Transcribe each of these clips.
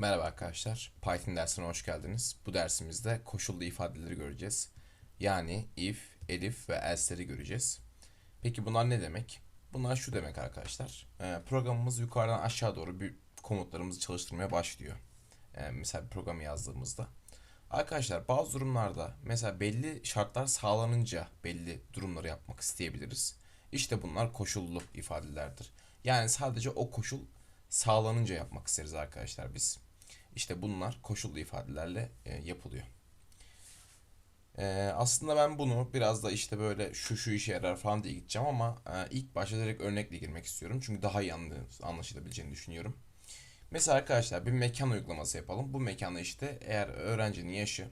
Merhaba arkadaşlar. Python dersine hoş geldiniz. Bu dersimizde koşullu ifadeleri göreceğiz. Yani if, elif ve else'leri göreceğiz. Peki bunlar ne demek? Bunlar şu demek arkadaşlar. Ee, programımız yukarıdan aşağı doğru bir komutlarımızı çalıştırmaya başlıyor. Ee, mesela bir programı yazdığımızda. Arkadaşlar bazı durumlarda mesela belli şartlar sağlanınca belli durumları yapmak isteyebiliriz. İşte bunlar koşullu ifadelerdir. Yani sadece o koşul sağlanınca yapmak isteriz arkadaşlar biz. İşte bunlar koşullu ifadelerle e, yapılıyor. E, aslında ben bunu biraz da işte böyle şu şu işe yarar falan diye gideceğim ama e, ilk başta direkt örnekle girmek istiyorum. Çünkü daha iyi anlaşılabileceğini düşünüyorum. Mesela arkadaşlar bir mekan uygulaması yapalım. Bu mekana işte eğer öğrencinin yaşı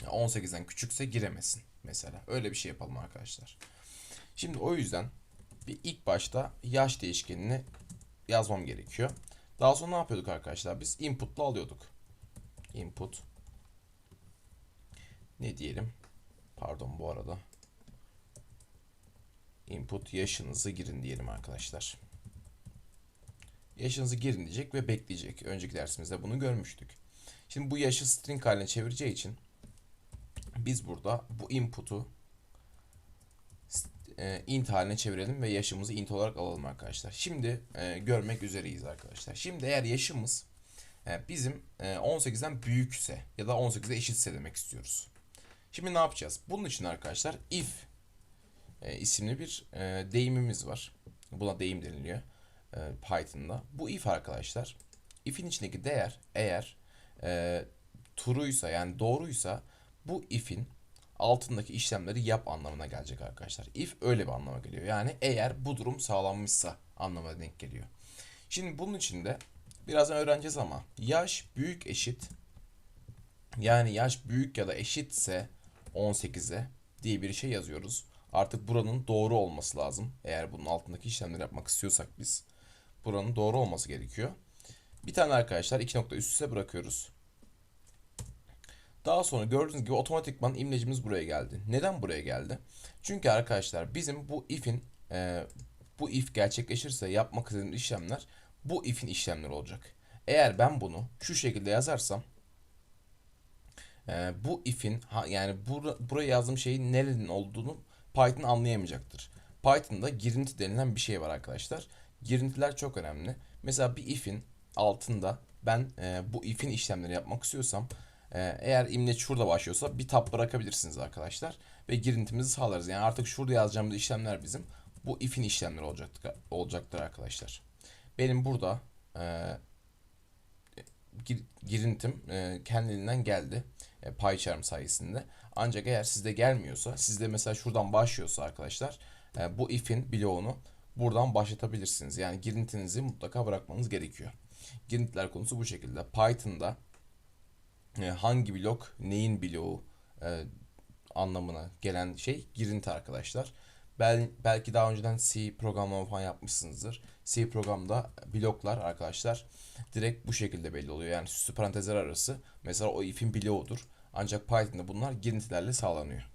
18'den küçükse giremesin mesela. Öyle bir şey yapalım arkadaşlar. Şimdi o yüzden bir ilk başta yaş değişkenini yazmam gerekiyor. Daha sonra ne yapıyorduk arkadaşlar? Biz input'la alıyorduk. Input. Ne diyelim? Pardon bu arada. Input yaşınızı girin diyelim arkadaşlar. Yaşınızı girin diyecek ve bekleyecek. Önceki dersimizde bunu görmüştük. Şimdi bu yaşı string haline çevireceği için biz burada bu input'u e, int haline çevirelim ve yaşımızı int olarak alalım arkadaşlar. Şimdi e, görmek üzereyiz arkadaşlar. Şimdi eğer yaşımız e, bizim e, 18'den büyükse ya da 18'e eşitse demek istiyoruz. Şimdi ne yapacağız? Bunun için arkadaşlar if e, isimli bir e, deyimimiz var. Buna deyim deniliyor e, Python'da. Bu if arkadaşlar if'in içindeki değer eğer e, true'ysa yani doğruysa bu if'in altındaki işlemleri yap anlamına gelecek arkadaşlar. If öyle bir anlama geliyor. Yani eğer bu durum sağlanmışsa anlamına denk geliyor. Şimdi bunun için de birazdan öğreneceğiz ama yaş büyük eşit yani yaş büyük ya da eşitse 18'e diye bir şey yazıyoruz. Artık buranın doğru olması lazım. Eğer bunun altındaki işlemleri yapmak istiyorsak biz buranın doğru olması gerekiyor. Bir tane arkadaşlar iki nokta üst üste bırakıyoruz. Daha sonra gördüğünüz gibi otomatikman imlecimiz buraya geldi. Neden buraya geldi? Çünkü arkadaşlar bizim bu if'in e, bu if gerçekleşirse yapmak istediğimiz işlemler bu if'in işlemleri olacak. Eğer ben bunu şu şekilde yazarsam e, bu if'in yani bura, buraya yazdığım şeyin nerenin olduğunu Python anlayamayacaktır. Python'da girinti denilen bir şey var arkadaşlar. Girintiler çok önemli. Mesela bir if'in altında ben e, bu if'in işlemleri yapmak istiyorsam eğer imleç şurada başlıyorsa bir tab bırakabilirsiniz arkadaşlar. Ve girintimizi sağlarız. Yani artık şurada yazacağımız işlemler bizim bu if'in işlemleri olacaktır, olacaktır arkadaşlar. Benim burada e, gir, girintim e, kendiliğinden geldi. E, PyCharm sayesinde. Ancak eğer sizde gelmiyorsa, sizde mesela şuradan başlıyorsa arkadaşlar e, bu if'in bloğunu buradan başlatabilirsiniz. Yani girintinizi mutlaka bırakmanız gerekiyor. Girintiler konusu bu şekilde. Python'da hangi blok neyin bloğu e, anlamına gelen şey girinti arkadaşlar. Bel, belki daha önceden C programlama falan yapmışsınızdır. C programda bloklar arkadaşlar direkt bu şekilde belli oluyor. Yani süslü parantezler arası mesela o if'in bloğudur. Ancak Python'da bunlar girintilerle sağlanıyor.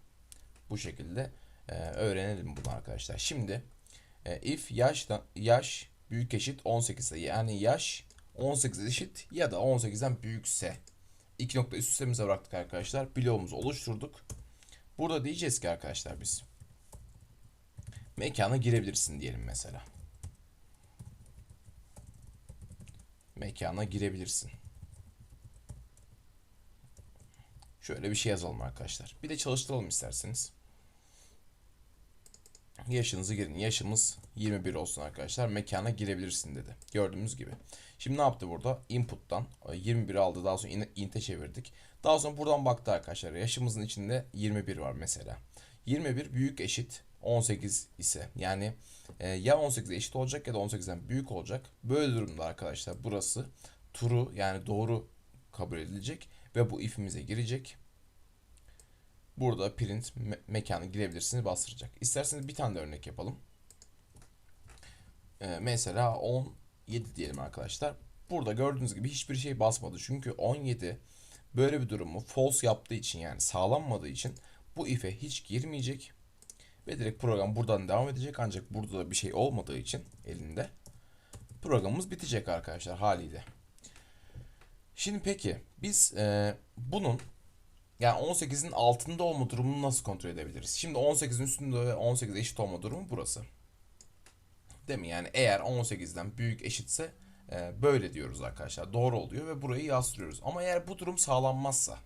Bu şekilde e, öğrenelim bunu arkadaşlar. Şimdi e, if yaş yaş büyük eşit 18 ise yani yaş 18 eşit ya da 18'den büyükse iki nokta üst üstemize bıraktık arkadaşlar. Bloğumuzu oluşturduk. Burada diyeceğiz ki arkadaşlar biz mekana girebilirsin diyelim mesela. Mekana girebilirsin. Şöyle bir şey yazalım arkadaşlar. Bir de çalıştıralım isterseniz. Yaşınızı girin. Yaşımız 21 olsun arkadaşlar. Mekana girebilirsin dedi. Gördüğümüz gibi. Şimdi ne yaptı burada? Input'tan 21 aldı. Daha sonra int'e çevirdik. Daha sonra buradan baktı arkadaşlar. Yaşımızın içinde 21 var mesela. 21 büyük eşit 18 ise yani e, ya 18'e eşit olacak ya da 18'den büyük olacak. Böyle durumda arkadaşlar burası true yani doğru kabul edilecek ve bu if'imize girecek. Burada print me mekanı girebilirsiniz bastıracak. İsterseniz bir tane de örnek yapalım. Ee, mesela 17 diyelim arkadaşlar. Burada gördüğünüz gibi hiçbir şey basmadı. Çünkü 17 böyle bir durumu false yaptığı için yani sağlanmadığı için bu if'e hiç girmeyecek. Ve direkt program buradan devam edecek. Ancak burada da bir şey olmadığı için elinde programımız bitecek arkadaşlar haliyle. Şimdi peki biz e, bunun yani 18'in altında olma durumunu nasıl kontrol edebiliriz? Şimdi 18'in üstünde ve 18 eşit olma durumu burası. Değil mi? Yani eğer 18'den büyük eşitse e, böyle diyoruz arkadaşlar. Doğru oluyor ve burayı yaslıyoruz. Ama eğer bu durum sağlanmazsa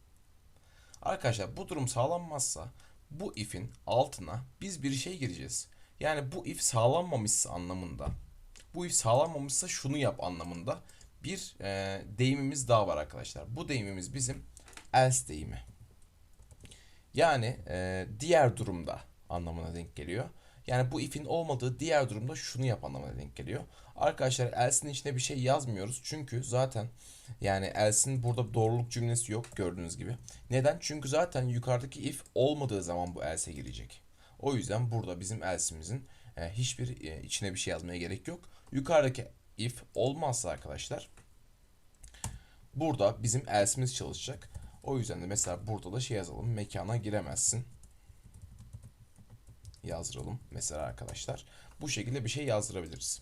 arkadaşlar bu durum sağlanmazsa bu if'in altına biz bir şey gireceğiz. Yani bu if sağlanmamışsa anlamında bu if sağlanmamışsa şunu yap anlamında bir e, deyimimiz daha var arkadaşlar. Bu deyimimiz bizim else deyimi. Yani e, diğer durumda anlamına denk geliyor. Yani bu if'in olmadığı diğer durumda şunu yap anlamına denk geliyor. Arkadaşlar else'nin içine bir şey yazmıyoruz. Çünkü zaten yani else'nin burada doğruluk cümlesi yok gördüğünüz gibi. Neden? Çünkü zaten yukarıdaki if olmadığı zaman bu else'e girecek. O yüzden burada bizim else'imizin e, hiçbir e, içine bir şey yazmaya gerek yok. Yukarıdaki if olmazsa arkadaşlar burada bizim else'imiz çalışacak. O yüzden de mesela burada da şey yazalım. Mekana giremezsin. Yazdıralım mesela arkadaşlar. Bu şekilde bir şey yazdırabiliriz.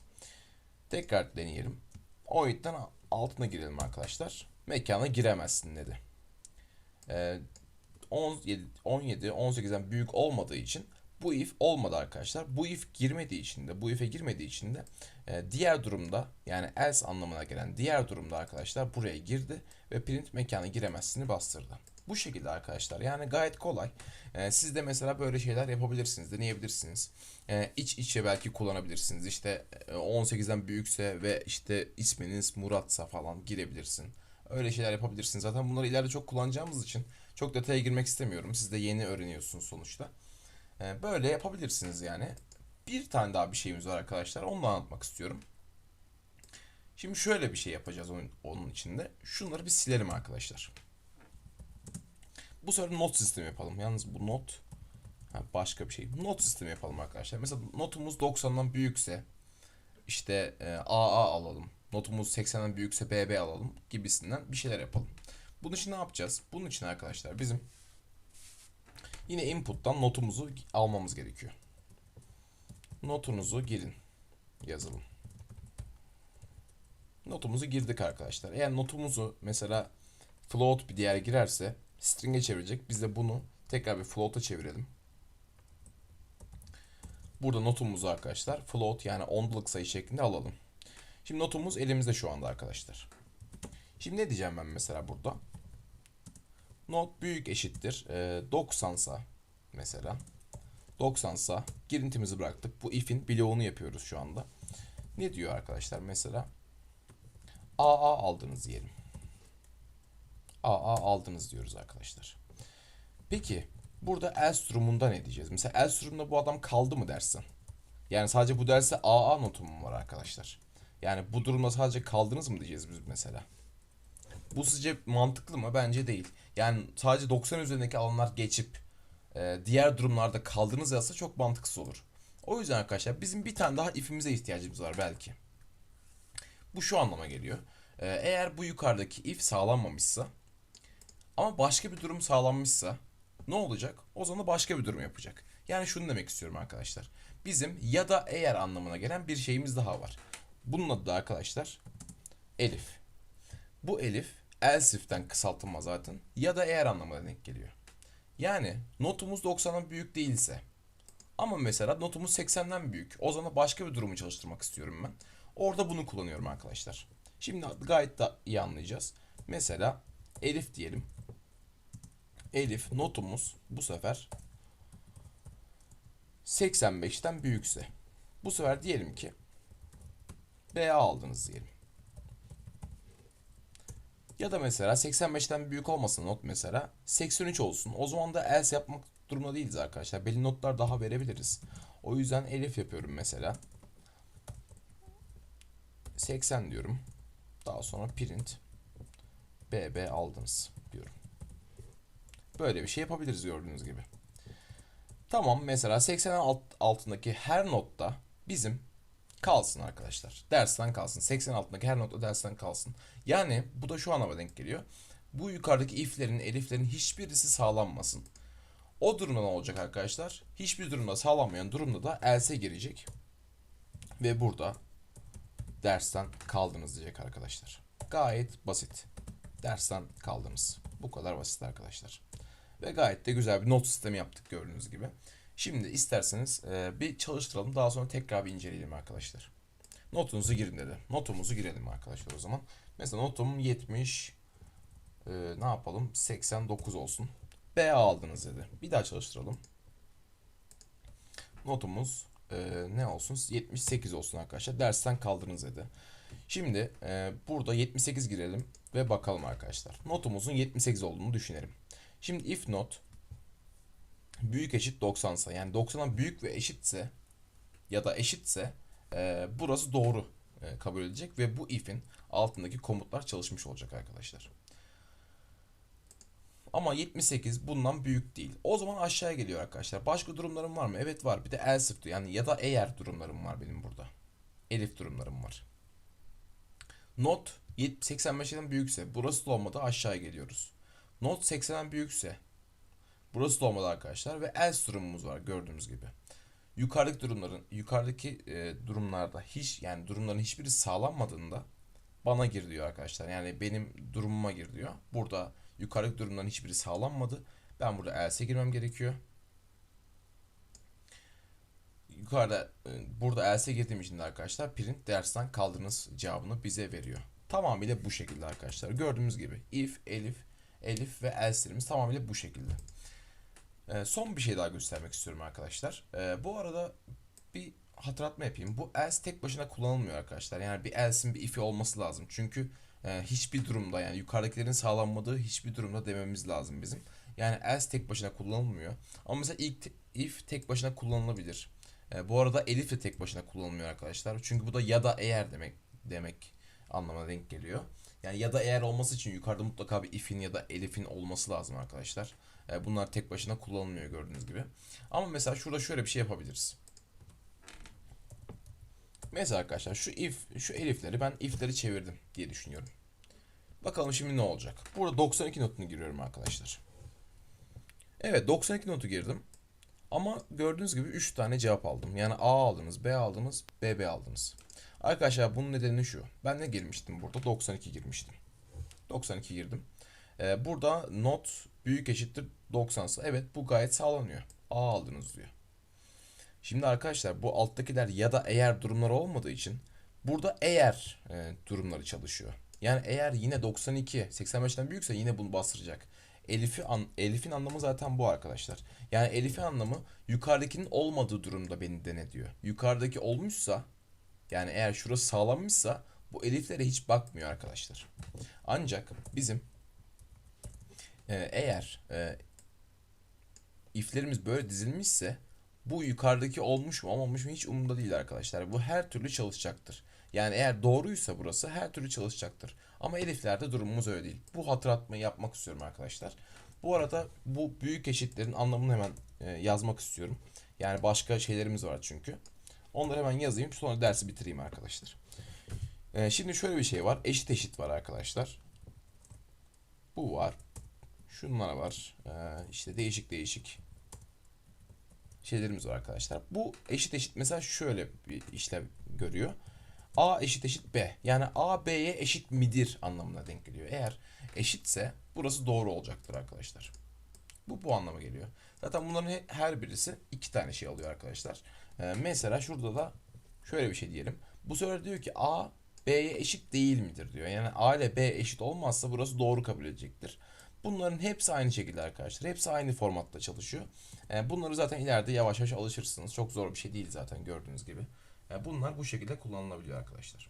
Tekrar deneyelim. 17'den altına girelim arkadaşlar. Mekana giremezsin dedi. Ee, 17, 17 18'den büyük olmadığı için bu if olmadı arkadaşlar. Bu if girmediği için de bu if'e girmediği için de e, diğer durumda yani else anlamına gelen diğer durumda arkadaşlar buraya girdi ve print mekanı giremezsini bastırdı. Bu şekilde arkadaşlar yani gayet kolay. E, siz de mesela böyle şeyler yapabilirsiniz, deneyebilirsiniz. E, iç içe belki kullanabilirsiniz. İşte e, 18'den büyükse ve işte isminiz Muratsa falan girebilirsin. Öyle şeyler yapabilirsiniz. Zaten bunları ileride çok kullanacağımız için çok detaya girmek istemiyorum. Siz de yeni öğreniyorsunuz sonuçta. E, böyle yapabilirsiniz yani. Bir tane daha bir şeyimiz var arkadaşlar. Onu da anlatmak istiyorum. Şimdi şöyle bir şey yapacağız onun, onun içinde. Şunları bir silelim arkadaşlar. Bu sefer not sistemi yapalım. Yalnız bu not ha, başka bir şey. Not sistemi yapalım arkadaşlar. Mesela notumuz 90'dan büyükse işte e, AA alalım. Notumuz 80'den büyükse BB alalım gibisinden bir şeyler yapalım. Bunun için ne yapacağız? Bunun için arkadaşlar bizim yine input'tan notumuzu almamız gerekiyor. Notunuzu girin. Yazalım. Notumuzu girdik arkadaşlar. Eğer notumuzu mesela float bir değer girerse string'e çevirecek. Biz de bunu tekrar bir float'a çevirelim. Burada notumuzu arkadaşlar float yani ondalık sayı şeklinde alalım. Şimdi notumuz elimizde şu anda arkadaşlar. Şimdi ne diyeceğim ben mesela burada? Not büyük eşittir. E, 90 sa mesela. 90 sa girintimizi bıraktık. Bu if'in bloğunu yapıyoruz şu anda. Ne diyor arkadaşlar mesela? AA aldınız diyelim. AA aldınız diyoruz arkadaşlar. Peki burada else durumunda ne diyeceğiz? Mesela else durumunda bu adam kaldı mı dersin? Yani sadece bu derse AA notum var arkadaşlar. Yani bu durumda sadece kaldınız mı diyeceğiz biz mesela. Bu sizce mantıklı mı? Bence değil. Yani sadece 90 üzerindeki alanlar geçip e, diğer durumlarda kaldınız yazsa çok mantıksız olur. O yüzden arkadaşlar bizim bir tane daha if'imize ihtiyacımız var belki. Bu şu anlama geliyor. E, eğer bu yukarıdaki if sağlanmamışsa ama başka bir durum sağlanmışsa ne olacak? O zaman başka bir durum yapacak. Yani şunu demek istiyorum arkadaşlar. Bizim ya da eğer anlamına gelen bir şeyimiz daha var. Bunun adı da arkadaşlar elif. Bu elif else if'ten kısaltılma zaten ya da eğer anlamına denk geliyor. Yani notumuz 90'dan büyük değilse ama mesela notumuz 80'den büyük. O zaman başka bir durumu çalıştırmak istiyorum ben. Orada bunu kullanıyorum arkadaşlar. Şimdi gayet da iyi anlayacağız. Mesela elif diyelim. Elif notumuz bu sefer 85'ten büyükse. Bu sefer diyelim ki BA aldınız diyelim. Ya da mesela 85'ten büyük olmasın not mesela 83 olsun. O zaman da else yapmak durumunda değiliz arkadaşlar. Belli notlar daha verebiliriz. O yüzden elif yapıyorum mesela. 80 diyorum. Daha sonra print BB aldınız diyorum. Böyle bir şey yapabiliriz gördüğünüz gibi. Tamam mesela 80'in alt, altındaki her notta bizim kalsın arkadaşlar. Dersten kalsın. 80 altındaki her notta dersten kalsın. Yani bu da şu anlama denk geliyor. Bu yukarıdaki if'lerin, eliflerin hiçbirisi sağlanmasın. O durumda ne olacak arkadaşlar? Hiçbir durumda sağlanmayan durumda da else girecek. Ve burada dersten kaldınız diyecek arkadaşlar. Gayet basit. Dersten kaldınız. Bu kadar basit arkadaşlar. Ve gayet de güzel bir not sistemi yaptık gördüğünüz gibi. Şimdi isterseniz e, bir çalıştıralım. Daha sonra tekrar bir inceleyelim arkadaşlar. Notunuzu girin dedi. Notumuzu girelim arkadaşlar o zaman. Mesela notum 70 e, ne yapalım 89 olsun. B aldınız dedi. Bir daha çalıştıralım. Notumuz e, ne olsun 78 olsun arkadaşlar. Dersten kaldınız dedi. Şimdi e, burada 78 girelim ve bakalım arkadaşlar. Notumuzun 78 olduğunu düşünelim. Şimdi if not büyük eşit 90 ise yani 90'a büyük ve eşitse ya da eşitse e, burası doğru e, kabul edilecek ve bu if'in altındaki komutlar çalışmış olacak arkadaşlar. Ama 78 bundan büyük değil. O zaman aşağıya geliyor arkadaşlar. Başka durumlarım var mı? Evet var. Bir de else if yani ya da eğer durumlarım var benim burada. Elif durumlarım var. Not 85'den büyükse burası da olmadı aşağıya geliyoruz. Not 80'den büyükse burası da olmadı arkadaşlar ve else durumumuz var gördüğünüz gibi. Yukarıdaki durumların yukarıdaki e, durumlarda hiç yani durumların hiçbiri sağlanmadığında bana gir diyor arkadaşlar. Yani benim durumuma gir diyor. Burada yukarıdaki durumların hiçbiri sağlanmadı. Ben burada else'e girmem gerekiyor. Yukarıda e, burada else'e girdiğim için de arkadaşlar print dersten kaldığınız cevabını bize veriyor. Tamamıyla bu şekilde arkadaşlar. Gördüğümüz gibi if, elif, elif ve else'lerimiz tamamıyla bu şekilde. E, son bir şey daha göstermek istiyorum arkadaşlar. E, bu arada bir hatırlatma yapayım. Bu else tek başına kullanılmıyor arkadaşlar. Yani bir else'in bir if'i olması lazım. Çünkü e, hiçbir durumda yani yukarıdakilerin sağlanmadığı hiçbir durumda dememiz lazım bizim. Yani else tek başına kullanılmıyor. Ama mesela ilk if tek başına kullanılabilir. E, bu arada elif de tek başına kullanılmıyor arkadaşlar. Çünkü bu da ya da eğer demek demek anlamına denk geliyor. Yani ya da eğer olması için yukarıda mutlaka bir if'in ya da elif'in olması lazım arkadaşlar. E, bunlar tek başına kullanılmıyor gördüğünüz gibi. Ama mesela şurada şöyle bir şey yapabiliriz. Mesela arkadaşlar şu if, şu elifleri ben if'leri çevirdim diye düşünüyorum. Bakalım şimdi ne olacak. Burada 92 notunu giriyorum arkadaşlar. Evet 92 notu girdim. Ama gördüğünüz gibi 3 tane cevap aldım. Yani A aldınız, B aldınız, BB aldınız. Arkadaşlar bunun nedeni şu. Ben ne girmiştim burada? 92 girmiştim. 92 girdim. Ee, burada not büyük eşittir 90 ise evet bu gayet sağlanıyor. A aldınız diyor. Şimdi arkadaşlar bu alttakiler ya da eğer durumları olmadığı için burada eğer e, durumları çalışıyor. Yani eğer yine 92 85'ten büyükse yine bunu bastıracak. Elif'i an, Elif'in anlamı zaten bu arkadaşlar. Yani Elif'in anlamı yukarıdakinin olmadığı durumda beni dene diyor. Yukarıdaki olmuşsa yani eğer şurası sağlanmışsa bu eliflere hiç bakmıyor arkadaşlar. Ancak bizim e, eğer e, iflerimiz böyle dizilmişse bu yukarıdaki olmuş mu olmamış mı hiç umurumda değil arkadaşlar. Bu her türlü çalışacaktır. Yani eğer doğruysa burası her türlü çalışacaktır. Ama eliflerde durumumuz öyle değil. Bu hatırlatmayı yapmak istiyorum arkadaşlar. Bu arada bu büyük eşitlerin anlamını hemen e, yazmak istiyorum. Yani başka şeylerimiz var çünkü. Onları hemen yazayım sonra dersi bitireyim arkadaşlar. E, şimdi şöyle bir şey var. Eşit eşit var arkadaşlar. Bu var. Şunlar var. E, işte değişik değişik şeylerimiz var arkadaşlar. Bu eşit eşit mesela şöyle bir işlev görüyor. A eşit eşit B. Yani A B'ye eşit midir anlamına denk geliyor. Eğer eşitse burası doğru olacaktır arkadaşlar. Bu bu anlama geliyor. Zaten bunların he- her birisi iki tane şey alıyor arkadaşlar. Ee, mesela şurada da şöyle bir şey diyelim. Bu sefer diyor ki A B'ye eşit değil midir diyor. Yani A ile B eşit olmazsa burası doğru kabul edecektir. Bunların hepsi aynı şekilde arkadaşlar. Hepsi aynı formatta çalışıyor. Ee, bunları zaten ileride yavaş yavaş alışırsınız. Çok zor bir şey değil zaten gördüğünüz gibi. Yani bunlar bu şekilde kullanılabiliyor arkadaşlar.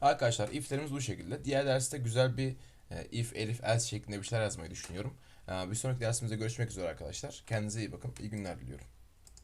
Arkadaşlar if'lerimiz bu şekilde. Diğer derste güzel bir e, if, elif, else şeklinde bir şeyler yazmayı düşünüyorum. Bir sonraki dersimizde görüşmek üzere arkadaşlar. Kendinize iyi bakın. İyi günler diliyorum.